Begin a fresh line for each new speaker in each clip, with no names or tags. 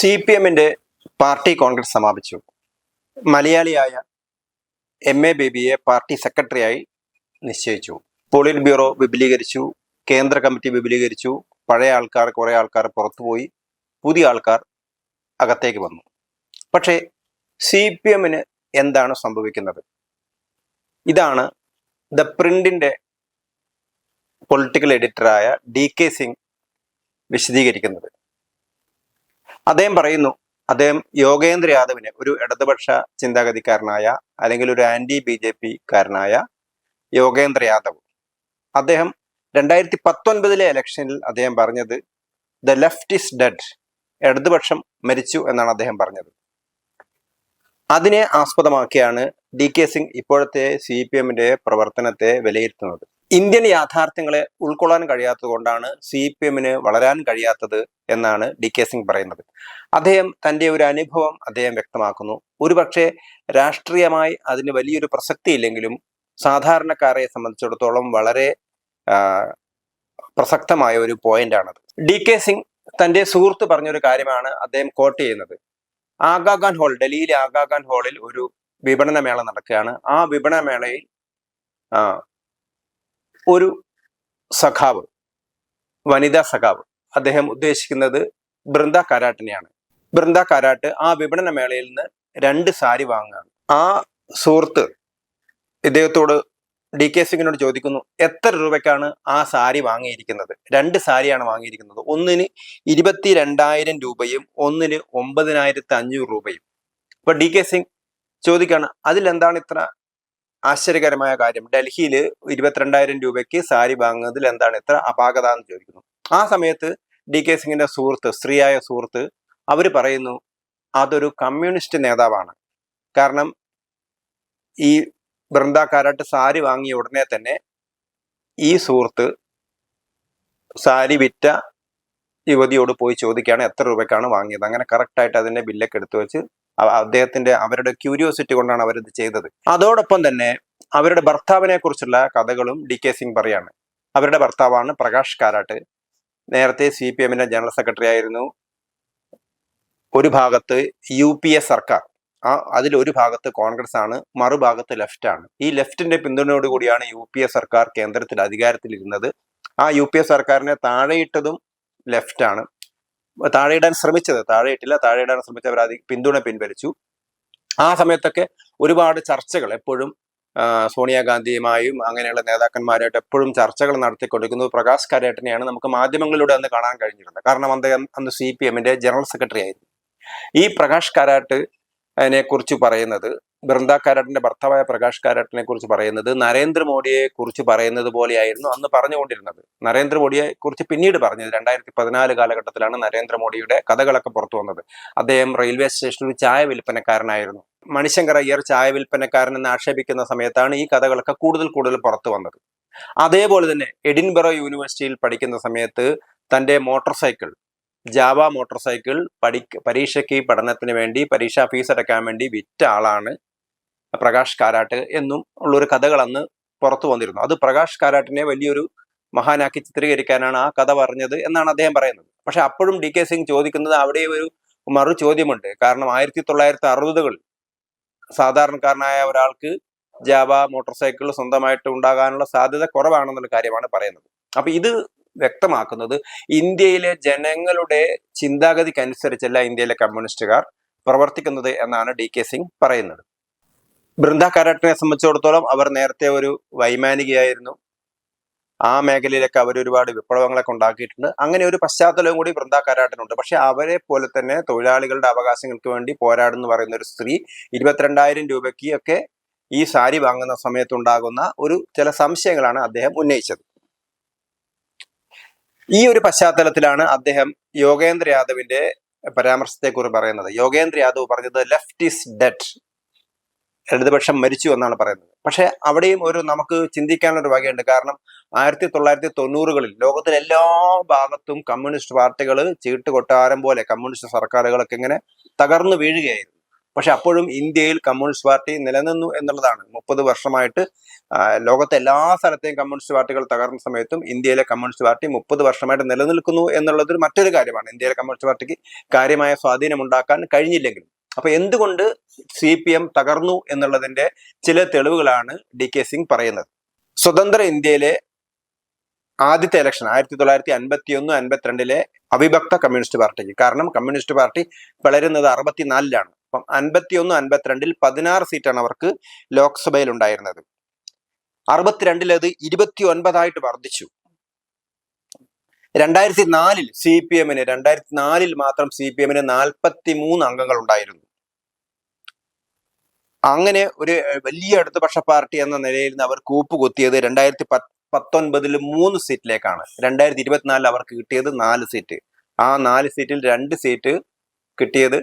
C P എമ്മിന്റെ party congress സമാപിച്ചു. മലയാളിയായ എം എ ബേബിയെ പാർട്ടി സെക്രട്ടറിയായി നിശ്ചയിച്ചു. പോളിറ്റ് ബ്യൂറോ വിപുലീകരിച്ചു കേന്ദ്ര കമ്മിറ്റി വിപുലീകരിച്ചു. പഴയ ആൾക്കാർ കുറേ ആൾക്കാർ പുറത്തുപോയി പുതിയ ആൾക്കാർ അകത്തേക്ക് വന്നു. പക്ഷേ സി പി എമ്മിന് എന്താണ് സംഭവിക്കുന്നത്? ഇതാണ് ദ പ്രിന്റിന്റെ പൊളിറ്റിക്കൽ എഡിറ്ററായ ഡി കെ സിംഗ് വിശദീകരിക്കുന്നത്. അദ്ദേഹം പറയുന്നു അദ്ദേഹം യോഗേന്ദ്ര യാദവിനെ ഒരു ഇടതുപക്ഷ ചിന്താഗതിക്കാരനായ അല്ലെങ്കിൽ ഒരു ആന്റി ബി ജെ പി കാരനായ യോഗേന്ദ്ര യാദവ്. അദ്ദേഹം രണ്ടായിരത്തി പത്തൊൻപതിലെ ഇലക്ഷനിൽ അദ്ദേഹം പറഞ്ഞത് ദ ലെഫ്റ്റ് ഇസ് ഡെഡ് ഇടതുപക്ഷം മരിച്ചു എന്നാണ് അദ്ദേഹം പറഞ്ഞത്. അതിനെ ആസ്പദമാക്കിയാണ് ഡി കെ സിംഗ് ഇപ്പോഴത്തെ സി പി എമ്മിന്റെ പ്രവർത്തനത്തെ വിലയിരുത്തുന്നത്. ഇന്ത്യൻ യാഥാർത്ഥ്യങ്ങളെ ഉൾക്കൊള്ളാൻ കഴിയാത്തത് കൊണ്ടാണ് സി പി എമ്മിന് വളരാൻ കഴിയാത്തത് എന്നാണ് ഡി കെ സിംഗ് പറയുന്നത്. അദ്ദേഹം തന്റെ ഒരു അനുഭവം അദ്ദേഹം വ്യക്തമാക്കുന്നു. ഒരുപക്ഷെ രാഷ്ട്രീയമായി അതിന് വലിയൊരു പ്രസക്തി ഇല്ലെങ്കിലും സാധാരണക്കാരെ സംബന്ധിച്ചിടത്തോളം വളരെ പ്രസക്തമായ ഒരു പോയിന്റ് ആണത് ഡി കെ സിംഗ് തന്റെ സുഹൃത്ത് പറഞ്ഞൊരു കാര്യമാണ് അദ്ദേഹം കോട്ട് ചെയ്യുന്നത്. ആഗാഖാൻ ഹാൾ ഡൽഹിയിലെ ആഗാഖാൻ ഹാളിൽ ഒരു വിപണനമേള നടക്കുകയാണ്. ആ വിപണന മേളയിൽ ആ, ഒരു സഖാവ് വനിതാ സഖാവ്. അദ്ദേഹം ഉദ്ദേശിക്കുന്നത് ബൃന്ദ കാരാട്ടിനെയാണ്. ബൃന്ദ കാരാട്ട് ആ വിപണന മേളയിൽ നിന്ന് രണ്ട് സാരി വാങ്ങുകയാണ്. ആ സുഹൃത്ത് ഇദ്ദേഹത്തോട് ഡി കെ സിംഗിനോട് ചോദിക്കുന്നു എത്ര രൂപയ്ക്കാണ് ആ സാരി വാങ്ങിയിരിക്കുന്നത്? രണ്ട് സാരിയാണ് വാങ്ങിയിരിക്കുന്നത്. ഒന്നിന് ഇരുപത്തി രണ്ടായിരം രൂപയും ഒന്നിന് ഒമ്പതിനായിരത്തി അഞ്ഞൂറ് രൂപയും. അപ്പൊ ഡി കെ സിംഗ് ചോദിക്കാണ് അതിലെന്താണ് ഇത്ര ആശ്ചര്യകരമായ കാര്യം. ഡൽഹിയിൽ ഇരുപത്തിരണ്ടായിരം രൂപയ്ക്ക് സാരി വാങ്ങുന്നതിൽ എന്താണ് എത്ര അപാകത എന്ന് ചോദിക്കുന്നു. ആ സമയത്ത് ഡി കെ സിംഗിന്റെ സുഹൃത്ത് സ്ത്രീയായ സുഹൃത്ത് അവർ പറയുന്നു അതൊരു കമ്മ്യൂണിസ്റ്റ് നേതാവാണ്. കാരണം ഈ ബൃന്ദ സാരി വാങ്ങിയ ഉടനെ തന്നെ ഈ സുഹൃത്ത് സാരി വിറ്റ യുവതിയോട് പോയി ചോദിക്കുകയാണ് എത്ര രൂപയ്ക്കാണ് വാങ്ങിയത്? അങ്ങനെ കറക്റ്റായിട്ട് അതിന്റെ ബില്ലൊക്കെ എടുത്തു വെച്ച് അദ്ദേഹത്തിന്റെ അവരുടെ ക്യൂരിയോസിറ്റി കൊണ്ടാണ് അവരിത് ചെയ്തത്. അതോടൊപ്പം തന്നെ അവരുടെ ഭർത്താവിനെ കുറിച്ചുള്ള കഥകളും ഡി കെ സിംഗ് പറയാണ്. അവരുടെ ഭർത്താവാണ് പ്രകാശ് കാരാട്ട്. നേരത്തെ സി പി എമ്മിന്റെ ജനറൽ സെക്രട്ടറി ആയിരുന്നു. ഒരു ഭാഗത്ത് യു പി എ സർക്കാർ. ആ അതിൽ ഒരു ഭാഗത്ത് കോൺഗ്രസ് ആണ് മറുഭാഗത്ത് ലെഫ്റ്റ് ആണ്. ഈ ലെഫ്റ്റിന്റെ പിന്തുണയോട് കൂടിയാണ് യു പി എ സർക്കാർ കേന്ദ്രത്തിൽ അധികാരത്തിലിരുന്നത്. ആ യു പി എ സർക്കാരിനെ താഴെയിട്ടതും ലെഫ്റ്റ് ആണ്. താഴെയിടാൻ ശ്രമിച്ചത് താഴെയിട്ടില്ല താഴെയിടാൻ ശ്രമിച്ചവർ അതി പിന്തുണ പിൻവലിച്ചു. ആ സമയത്തൊക്കെ ഒരുപാട് ചർച്ചകൾ എപ്പോഴും സോണിയാഗാന്ധിയുമായും അങ്ങനെയുള്ള നേതാക്കന്മാരായിട്ട് എപ്പോഴും ചർച്ചകൾ നടത്തിക്കൊണ്ടിരിക്കുന്നത് പ്രകാശ് കാരേട്ടനെയാണ് നമുക്ക് മാധ്യമങ്ങളിലൂടെ അന്ന് കാണാൻ കഴിഞ്ഞിരുന്നത്. കാരണം അദ്ദേഹം അന്ന് സി പി എമ്മിന്റെ ജനറൽ സെക്രട്ടറി ആയിരുന്നു. ഈ പ്രകാശ് കാരാട്ട് കുറിച്ച് പറയുന്നത് ബൃന്ദ കാരാട്ടിന്റെ ഭർത്താവായ പ്രകാശ് കാരാട്ടിനെ കുറിച്ച് പറയുന്നത് നരേന്ദ്രമോദിയെ കുറിച്ച് പറയുന്നത് പോലെയായിരുന്നു അന്ന് പറഞ്ഞുകൊണ്ടിരുന്നത്. നരേന്ദ്രമോദിയെ കുറിച്ച് പിന്നീട് പറഞ്ഞത് രണ്ടായിരത്തി പതിനാല് കാലഘട്ടത്തിലാണ് നരേന്ദ്രമോദിയുടെ കഥകളൊക്കെ പുറത്തു വന്നത്. അദ്ദേഹം റെയിൽവേ സ്റ്റേഷനിൽ ചായ വിൽപ്പനക്കാരനായിരുന്നു. മണിശങ്കർ അയ്യർ ചായ വിൽപ്പനക്കാരൻ എന്ന് ആക്ഷേപിക്കുന്ന സമയത്താണ് ഈ കഥകളൊക്കെ കൂടുതൽ കൂടുതൽ പുറത്തു വന്നത്. അതേപോലെ തന്നെ എഡിൻബറോ യൂണിവേഴ്സിറ്റിയിൽ പഠിക്കുന്ന സമയത്ത് തന്റെ motorcycle Jawa motorcycle പഠി പരീക്ഷയ്ക്ക് പഠനത്തിന് വേണ്ടി പരീക്ഷാ ഫീസ് അടയ്ക്കാൻ വേണ്ടി വിറ്റ ആളാണ് പ്രകാശ് കാരാട്ട് എന്നും ഉള്ളൊരു കഥകൾ അന്ന് പുറത്തു വന്നിരുന്നു. അത് പ്രകാശ് കാരാട്ടിനെ വലിയൊരു മഹാനാക്കി ചിത്രീകരിക്കാനാണ് ആ കഥ പറഞ്ഞത് എന്നാണ് അദ്ദേഹം പറയുന്നത്. പക്ഷെ അപ്പോഴും ഡി കെ സിംഗ് ചോദിക്കുന്നത് അവിടെ ഒരു മറു ചോദ്യമുണ്ട് കാരണം ആയിരത്തി തൊള്ളായിരത്തി അറുപതുകളിൽ സാധാരണക്കാരനായ ഒരാൾക്ക് ജാവ മോട്ടോർ സൈക്കിൾ സ്വന്തമായിട്ട് ഉണ്ടാകാനുള്ള സാധ്യത കുറവാണെന്നുള്ള കാര്യമാണ് പറയുന്നത്. അപ്പൊ ഇത് വ്യക്തമാക്കുന്നത് ഇന്ത്യയിലെ ജനങ്ങളുടെ ചിന്താഗതിക്കനുസരിച്ചല്ല ഇന്ത്യയിലെ കമ്മ്യൂണിസ്റ്റുകാർ പ്രവർത്തിക്കുന്നത് എന്നാണ് ഡി കെ സിംഗ് പറയുന്നത്. ബൃന്ദ കാരാട്ടിനെ സംബന്ധിച്ചിടത്തോളം അവർ നേരത്തെ ഒരു വൈമാനികയായിരുന്നു. ആ മേഖലയിലൊക്കെ അവർ ഒരുപാട് വിപ്ലവങ്ങളൊക്കെ ഉണ്ടാക്കിയിട്ടുണ്ട്. അങ്ങനെ ഒരു പശ്ചാത്തലവും കൂടി വൃന്ദ കാരാട്ടിനുണ്ട് പക്ഷെ അവരെ പോലെ തന്നെ തൊഴിലാളികളുടെ അവകാശങ്ങൾക്ക് വേണ്ടി പോരാടുന്നു പറയുന്ന ഒരു സ്ത്രീ ഇരുപത്തിരണ്ടായിരം രൂപയ്ക്ക് ഒക്കെ ഈ സാരി വാങ്ങുന്ന സമയത്തുണ്ടാകുന്ന ഒരു ചില സംശയങ്ങളാണ് അദ്ദേഹം ഉന്നയിച്ചത്. ഈ ഒരു പശ്ചാത്തലത്തിലാണ് അദ്ദേഹം യോഗേന്ദ്ര യാദവിന്റെ പരാമർശത്തെ കുറിച്ച് പറയുന്നത്. യോഗേന്ദ്ര യാദവ് പറഞ്ഞത് ലെഫ്റ്റ് ഈസ് ഡെഡ് ഇടതുപക്ഷം മരിച്ചു എന്നാണ് പറയുന്നത്. പക്ഷേ അവിടെയും ഒരു നമുക്ക് ചിന്തിക്കാനുള്ള ഒരു വകയുണ്ട്. കാരണം ആയിരത്തി തൊള്ളായിരത്തി തൊണ്ണൂറുകളിൽ ലോകത്തിലെ എല്ലാ ഭാഗത്തും കമ്മ്യൂണിസ്റ്റ് പാർട്ടികൾ ചീട്ട് കൊട്ടാരം പോലെ കമ്മ്യൂണിസ്റ്റ് സർക്കാരുകളൊക്കെ ഇങ്ങനെ തകർന്നു വീഴുകയായിരുന്നു. പക്ഷെ അപ്പോഴും ഇന്ത്യയിൽ കമ്മ്യൂണിസ്റ്റ് പാർട്ടി നിലനിന്നു എന്നുള്ളതാണ്. മുപ്പത് വർഷമായിട്ട് ലോകത്തെ എല്ലാ സ്ഥലത്തെയും കമ്മ്യൂണിസ്റ്റ് പാർട്ടികൾ തകർന്ന സമയത്തും ഇന്ത്യയിലെ കമ്മ്യൂണിസ്റ്റ് പാർട്ടി മുപ്പത് വർഷമായിട്ട് നിലനിൽക്കുന്നു എന്നുള്ളത് മറ്റൊരു കാര്യമാണ്. ഇന്ത്യയിലെ കമ്മ്യൂണിസ്റ്റ് പാർട്ടിക്ക് കാര്യമായ സ്വാധീനം ഉണ്ടാക്കാൻ കഴിഞ്ഞില്ലെങ്കിലും. അപ്പൊ എന്തുകൊണ്ട് സി പി എം തകർന്നു എന്നുള്ളതിന്റെ ചില തെളിവുകളാണ് ഡി കെ സിംഗ് പറയുന്നത്. സ്വതന്ത്ര ഇന്ത്യയിലെ ആദ്യത്തെ ഇലക്ഷൻ ആയിരത്തി തൊള്ളായിരത്തി അൻപത്തി ഒന്ന് അൻപത്തിരണ്ടിലെ അവിഭക്ത കമ്മ്യൂണിസ്റ്റ് പാർട്ടിക്ക്. കാരണം കമ്മ്യൂണിസ്റ്റ് പാർട്ടി വളരുന്നത് അറുപത്തിനാലിലാണ്. അപ്പം അൻപത്തി ഒന്ന് അൻപത്തിരണ്ടിൽ പതിനാറ് സീറ്റാണ് അവർക്ക് ലോക്സഭയിൽ ഉണ്ടായിരുന്നത്. അറുപത്തിരണ്ടിൽ അത് ഇരുപത്തി ഒൻപതായിട്ട് വർദ്ധിച്ചു. രണ്ടായിരത്തി നാലിൽ സി പി എമ്മിന് രണ്ടായിരത്തി നാലിൽ മാത്രം സി പി എമ്മിന് നാൽപ്പത്തി മൂന്ന് അംഗങ്ങൾ ഉണ്ടായിരുന്നു. അങ്ങനെ ഒരു വലിയ ഇടതുപക്ഷ പാർട്ടി എന്ന നിലയിൽ നിന്ന് അവർ കൂപ്പുകുത്തിയത് രണ്ടായിരത്തി പത്ത് പത്തൊൻപതിൽ മൂന്ന് സീറ്റിലേക്കാണ്. രണ്ടായിരത്തി ഇരുപത്തിനാലിൽ അവർക്ക് കിട്ടിയത് നാല് സീറ്റ്. ആ നാല് സീറ്റിൽ രണ്ട് സീറ്റ് കിട്ടിയത്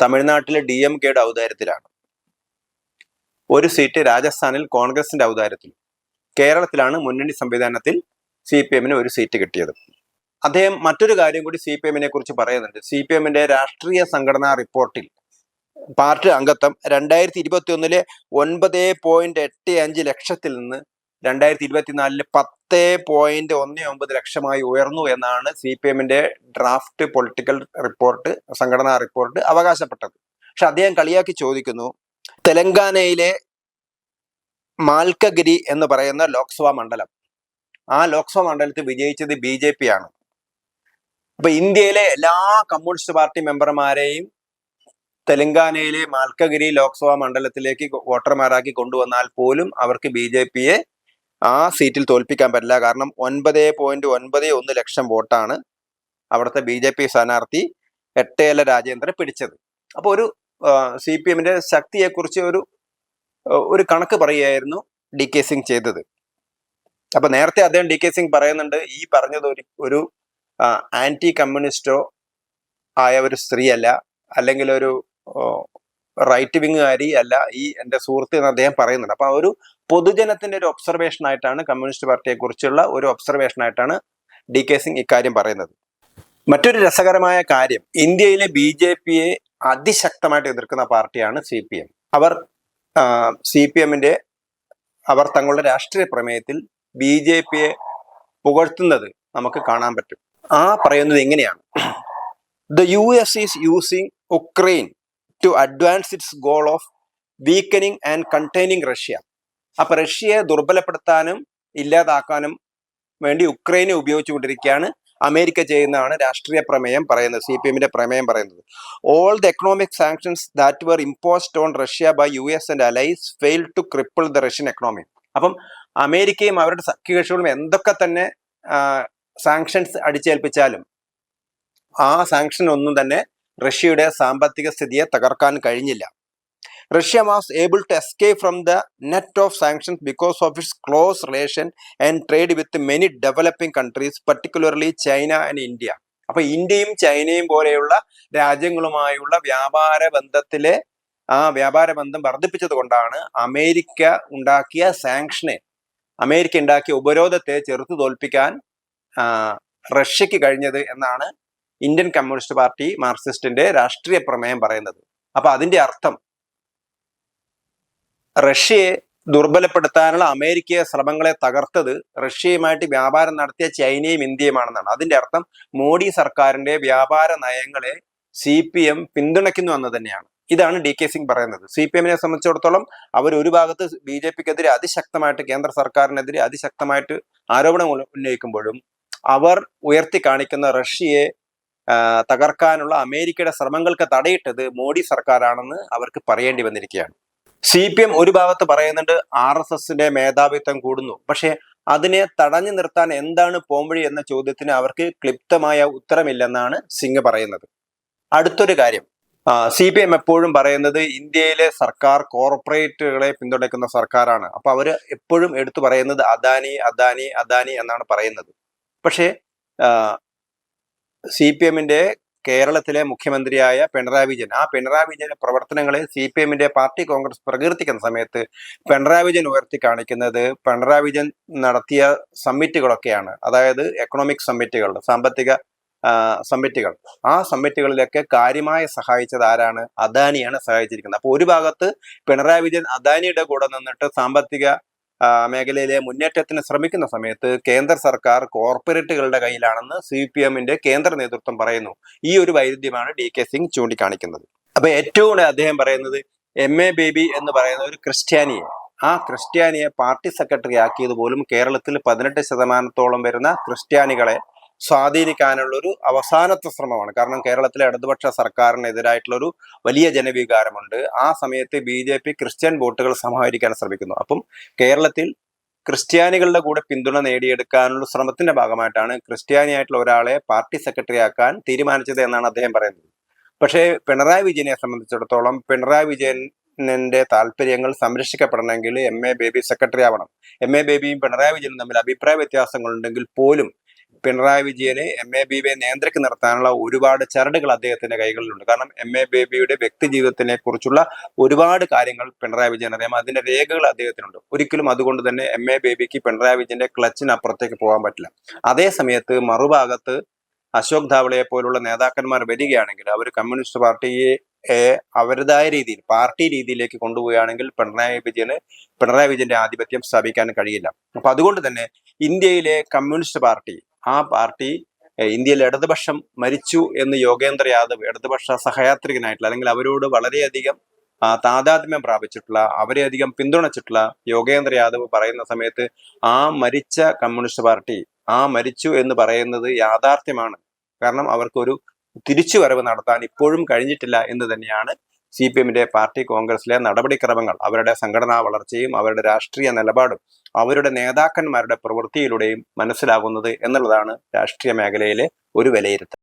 തമിഴ്നാട്ടിലെ ഡി എം കെയുടെ ഔദാര്യത്തിലാണ്. ഒരു സീറ്റ് രാജസ്ഥാനിൽ കോൺഗ്രസിന്റെ ഔദാര്യത്തിൽ കേരളത്തിലാണ് മുന്നണി സംവിധാനത്തിൽ സി പി എമ്മിന് ഒരു സീറ്റ് കിട്ടിയത്. അദ്ദേഹം മറ്റൊരു കാര്യം കൂടി സി പി എമ്മിനെ കുറിച്ച് പറയുന്നുണ്ട്. സി പി എമ്മിന്റെ രാഷ്ട്രീയ സംഘടനാ റിപ്പോർട്ടിൽ പാർട്ടി അംഗത്വം രണ്ടായിരത്തി ഇരുപത്തി ഒന്നിലെ ഒൻപത് പോയിന്റ് എട്ട് അഞ്ച് ലക്ഷത്തിൽ നിന്ന് രണ്ടായിരത്തി ഇരുപത്തിനാലിൽ പത്ത് പോയിന്റ് ഒന്ന് ഒമ്പത് ലക്ഷമായി ഉയർന്നു എന്നാണ് സി പി എമ്മിന്റെ ഡ്രാഫ്റ്റ് പൊളിറ്റിക്കൽ റിപ്പോർട്ട് സംഘടനാ റിപ്പോർട്ട് അവകാശപ്പെട്ടത്. പക്ഷെ അദ്ദേഹം കളിയാക്കി ചോദിക്കുന്നു തെലങ്കാനയിലെ മാൽക്കഗിരി എന്ന് പറയുന്ന ലോക്സഭാ മണ്ഡലം. ആ ലോക്സഭാ മണ്ഡലത്തിൽ വിജയിച്ചത് ബി ജെ പി ആണ്. അപ്പൊ ഇന്ത്യയിലെ എല്ലാ കമ്മ്യൂണിസ്റ്റ് പാർട്ടി മെമ്പർമാരെയും തെലങ്കാനയിലെ മാൽക്കഗിരി ലോക്സഭാ മണ്ഡലത്തിലേക്ക് വോട്ടർമാരാക്കി കൊണ്ടുവന്നാൽ പോലും അവർക്ക് ബി ജെ പിയെ ആ സീറ്റിൽ തോൽപ്പിക്കാൻ പറ്റില്ല. കാരണം ഒൻപത് പോയിന്റ് ഒൻപത് ഒന്ന് ലക്ഷം വോട്ടാണ് അവിടുത്തെ ബി ജെ പി സ്ഥാനാർത്ഥി എട്ടേല രാജേന്ദ്രൻ പിടിച്ചത്. അപ്പോൾ ഒരു സി പി എമ്മിന്റെ ശക്തിയെക്കുറിച്ച് ഒരു ഒരു കണക്ക് പറയുകയായിരുന്നു ഡി കെ സിംഗ് ചെയ്തത്. അപ്പൊ നേരത്തെ അദ്ദേഹം ഡി കെ സിംഗ് പറയുന്നുണ്ട് ഈ പറഞ്ഞത് ഒരു ഒരു ആന്റി കമ്മ്യൂണിസ്റ്റോ ആയ ഒരു സ്ത്രീയല്ല അല്ലെങ്കിൽ ഒരു റൈറ്റ് വിങ്ങുകാരി അല്ല ഈ എന്റെ സുഹൃത്ത് എന്ന് അദ്ദേഹം പറയുന്നുണ്ട്. അപ്പൊ ഒരു പൊതുജനത്തിന്റെ ഒരു ഒബ്സർവേഷൻ ആയിട്ടാണ് കമ്മ്യൂണിസ്റ്റ് പാർട്ടിയെ കുറിച്ചുള്ള ഒരു ഒബ്സർവേഷൻ ആയിട്ടാണ് ഡി കെ സിംഗ് ഇക്കാര്യം പറയുന്നത്. മറ്റൊരു രസകരമായ കാര്യം ഇന്ത്യയിലെ ബി ജെ പിയെ അതിശക്തമായിട്ട് എതിർക്കുന്ന പാർട്ടിയാണ് സി പി എം. അവർ സി പി എമ്മിന്റെ അവർ തങ്ങളുടെ രാഷ്ട്രീയ പ്രമേയത്തിൽ ബി ജെ പിയെ പുകഴ്ത്തുന്നത് നമുക്ക് കാണാൻ പറ്റും. ആ പറയുന്നത് എങ്ങനെയാണ്? The U S is using Ukraine to advance its goal of weakening and containing Russia അപ്പൊ റഷ്യയെ ദുർബലപ്പെടുത്താനും ഇല്ലാതാക്കാനും വേണ്ടി ഉക്രൈനെ ഉപയോഗിച്ചുകൊണ്ടിരിക്കുകയാണ് അമേരിക്ക ചെയ്യുന്നതാണ് രാഷ്ട്രീയ പ്രമേയം പറയുന്നത് സി പി എമ്മിന്റെ പ്രമേയം പറയുന്നത്. All the economic sanctions that were imposed on Russia by U S and allies fail to cripple the Russian economy അപ്പം അമേരിക്കയും അവരുടെ സഖ്യകക്ഷികളും എന്തൊക്കെ തന്നെ സാങ്ഷൻസ് അടിച്ചേൽപ്പിച്ചാലും ആ സാങ്ഷൻ ഒന്നും തന്നെ റഷ്യയുടെ സാമ്പത്തിക സ്ഥിതിയെ തകർക്കാൻ കഴിഞ്ഞില്ല. Russia was able to escape from the net of sanctions because of its close relation and trade with many developing countries particularly China and India അപ്പൊ ഇന്ത്യയും ചൈനയും പോലെയുള്ള രാജ്യങ്ങളുമായുള്ള വ്യാപാര ബന്ധത്തിലെ ആ വ്യാപാര ബന്ധം വർദ്ധിപ്പിച്ചത് കൊണ്ടാണ് അമേരിക്ക ഉണ്ടാക്കിയ സാങ്ഷനെ അമേരിക്ക ഉണ്ടാക്കിയ ഉപരോധത്തെ ചെറുത്തു തോൽപ്പിക്കാൻ റഷ്യക്ക് കഴിഞ്ഞത് എന്നാണ് ഇന്ത്യൻ കമ്മ്യൂണിസ്റ്റ് പാർട്ടി മാർക്സിസ്റ്റിന്റെ രാഷ്ട്രീയ പ്രമേയം പറയുന്നത്. അപ്പൊ അതിന്റെ അർത്ഥം റഷ്യയെ ദുർബലപ്പെടുത്താനുള്ള അമേരിക്കയെ ശ്രമങ്ങളെ തകർത്തത് റഷ്യയുമായിട്ട് വ്യാപാരം നടത്തിയ ചൈനയും ഇന്ത്യയുമാണെന്നാണ്. അതിന്റെ അർത്ഥം മോഡി സർക്കാരിന്റെ വ്യാപാര നയങ്ങളെ സി പി എം പിന്തുണയ്ക്കുന്നു എന്ന് തന്നെയാണ്. ഇതാണ് ഡി കെ സിംഗ് പറയുന്നത്. സി പി എമ്മിനെ സംബന്ധിച്ചിടത്തോളം അവർ ഒരു ഭാഗത്ത് ബി ജെ പിക്കെതിരെ അതിശക്തമായിട്ട് കേന്ദ്ര സർക്കാരിനെതിരെ അതിശക്തമായിട്ട് ആരോപണം ഉന്നയിക്കുമ്പോഴും അവർ ഉയർത്തി കാണിക്കുന്ന റഷ്യയെ തകർക്കാനുള്ള അമേരിക്കയുടെ ശ്രമങ്ങൾക്ക് തടയിട്ടത് മോഡി സർക്കാരാണെന്ന് അവർക്ക് പറയേണ്ടി വന്നിരിക്കുകയാണ്. സി പി എം ഒരു ഭാഗത്ത് പറയുന്നുണ്ട് ആർ എസ് എസിന്റെ മേധാവിത്വം കൂടുന്നു. പക്ഷേ അതിനെ തടഞ്ഞു നിർത്താൻ എന്താണ് പോംവഴി എന്ന ചോദ്യത്തിന് അവർക്ക് ക്ലിപ്തമായ ഉത്തരമില്ലെന്നാണ് സിംഗ് പറയുന്നത്. അടുത്തൊരു കാര്യം. സി പി എം എപ്പോഴും പറയുന്നത് ഇന്ത്യയിലെ സർക്കാർ കോർപ്പറേറ്റുകളെ പിന്തുണയ്ക്കുന്ന സർക്കാരാണ്. അപ്പൊ അവർ എപ്പോഴും എടുത്തു പറയുന്നത് അദാനി അദാനി അദാനി എന്നാണ് പറയുന്നത്. പക്ഷേ സി പി എമ്മിന്റെ കേരളത്തിലെ മുഖ്യമന്ത്രിയായ പിണറായി വിജയൻ. ആ പിണറായി വിജയന്റെ പ്രവർത്തനങ്ങളെ സി പി എമ്മിന്റെ പാർട്ടി കോൺഗ്രസ് പ്രകീർത്തിക്കുന്ന സമയത്ത് പിണറായി വിജയൻ ഉയർത്തി കാണിക്കുന്നത് പിണറായി വിജയൻ നടത്തിയ സമ്മിറ്റുകളൊക്കെയാണ്. അതായത് എക്കണോമിക് സമ്മിറ്റുകൾ സാമ്പത്തിക സമ്മിറ്റുകൾ. ആ സമ്മിറ്റുകളിലൊക്കെ കാര്യമായി സഹായിച്ചത് ആരാണ്? അദാനിയാണ് സഹായിച്ചിരിക്കുന്നത്. അപ്പോൾ ഒരു ഭാഗത്ത് പിണറായി വിജയൻ അദാനിയുടെ കൂടെ നിന്നിട്ട് സാമ്പത്തിക മേഖലയിലെ മുന്നേറ്റത്തിന് ശ്രമിക്കുന്ന സമയത്ത് കേന്ദ്ര സർക്കാർ കോർപ്പറേറ്റുകളുടെ കയ്യിലാണെന്ന് സി പി എമ്മിന്റെ കേന്ദ്ര നേതൃത്വം പറയുന്നു. ഈ ഒരു വൈരുദ്ധ്യമാണ് ഡി കെ സിംഗ് ചൂണ്ടിക്കാണിക്കുന്നത്. അപ്പൊ ഏറ്റവും കൂടെ അദ്ദേഹം പറയുന്നത് എം എ ബേബി എന്ന് പറയുന്ന ഒരു ക്രിസ്ത്യാനിയെ. ആ ക്രിസ്ത്യാനിയെ പാർട്ടി സെക്രട്ടറി ആക്കിയത് പോലും കേരളത്തിൽ പതിനെട്ട് ശതമാനത്തോളം വരുന്ന ക്രിസ്ത്യാനികളെ സ്വാധീനിക്കാനുള്ള ഒരു അവസാനത്തെ ശ്രമമാണ്. കാരണം കേരളത്തിലെ ഇടതുപക്ഷ സർക്കാരിനെതിരായിട്ടുള്ളൊരു വലിയ ജനവികാരമുണ്ട്. ആ സമയത്ത് ബി ജെ പി ക്രിസ്ത്യൻ വോട്ടുകൾ സമാഹരിക്കാൻ ശ്രമിക്കുന്നു. അപ്പം കേരളത്തിൽ ക്രിസ്ത്യാനികളുടെ കൂടെ പിന്തുണ നേടിയെടുക്കാനുള്ള ശ്രമത്തിന്റെ ഭാഗമായിട്ടാണ് ക്രിസ്ത്യാനിയായിട്ടുള്ള ഒരാളെ പാർട്ടി സെക്രട്ടറി ആക്കാൻ തീരുമാനിച്ചത് എന്നാണ് അദ്ദേഹം പറയുന്നത്. പക്ഷേ പിണറായി വിജയനെ സംബന്ധിച്ചിടത്തോളം പിണറായി വിജയന്റെ താല്പര്യങ്ങൾ സംരക്ഷിക്കപ്പെടണമെങ്കിൽ എം എ ബേബി സെക്രട്ടറി ആവണം എം എ ബേബിയും പിണറായി വിജയനും തമ്മിൽ അഭിപ്രായ വ്യത്യാസങ്ങളുണ്ടെങ്കിൽ പോലും പിണറായി വിജയനെ എം എ ബേബിയെ നിയന്ത്രിക്ക് നിർത്താനുള്ള ഒരുപാട് ചരടുകൾ അദ്ദേഹത്തിന്റെ കൈകളിലുണ്ട്. കാരണം എം എ ബേബിയുടെ വ്യക്തി ജീവിതത്തിനെ കുറിച്ചുള്ള ഒരുപാട് കാര്യങ്ങൾ പിണറായി വിജയൻ അറിയാം. അതിന്റെ രേഖകൾ അദ്ദേഹത്തിനുണ്ട്. ഒരിക്കലും അതുകൊണ്ട് തന്നെ എം എ ബേബിക്ക് പിണറായി വിജയന്റെ ക്ലച്ചിനപ്പുറത്തേക്ക് പോകാൻ പറ്റില്ല. അതേ സമയത്ത് മറുഭാഗത്ത് അശോക് ധാവളയെ പോലുള്ള നേതാക്കന്മാർ വരികയാണെങ്കിൽ അവർ കമ്മ്യൂണിസ്റ്റ് പാർട്ടിയെ അവരുടേതായ രീതിയിൽ പാർട്ടി രീതിയിലേക്ക് കൊണ്ടുപോവുകയാണെങ്കിൽ പിണറായി വിജയന് പിണറായി വിജയന്റെ ആധിപത്യം സ്ഥാപിക്കാൻ കഴിയില്ല. അപ്പൊ അതുകൊണ്ട് തന്നെ ഇന്ത്യയിലെ കമ്മ്യൂണിസ്റ്റ് പാർട്ടി ആ പാർട്ടി ഇന്ത്യയിൽ ഇടതുപക്ഷം മരിച്ചു എന്ന് യോഗേന്ദ്ര യാദവ് ഇടതുപക്ഷ സഹയാത്രികനായിട്ടുള്ള അല്ലെങ്കിൽ അവരോട് വളരെയധികം താതാത്മ്യം പ്രാപിച്ചിട്ടുള്ള അവരെ അധികം പിന്തുണച്ചിട്ടുള്ള യോഗേന്ദ്ര യാദവ് പറയുന്ന സമയത്ത് ആ മരിച്ച കമ്മ്യൂണിസ്റ്റ് പാർട്ടി ആ മരിച്ചു എന്ന് പറയുന്നത് യാഥാർത്ഥ്യമാണ്. കാരണം അവർക്കൊരു തിരിച്ചുവരവ് നടത്താൻ ഇപ്പോഴും കഴിഞ്ഞിട്ടില്ല എന്ന് തന്നെയാണ് സി പി എമ്മിന്റെ പാർട്ടി കോൺഗ്രസിലെ നടപടിക്രമങ്ങൾ അവരുടെ സംഘടനാ വളർച്ചയും അവരുടെ രാഷ്ട്രീയ നിലപാടും അവരുടെ നേതാക്കന്മാരുടെ പ്രവൃത്തിയിലൂടെയും മനസ്സിലാകുന്നത് എന്നുള്ളതാണ് രാഷ്ട്രീയ മേഖലയിലെ ഒരു വിലയിരുത്തൽ.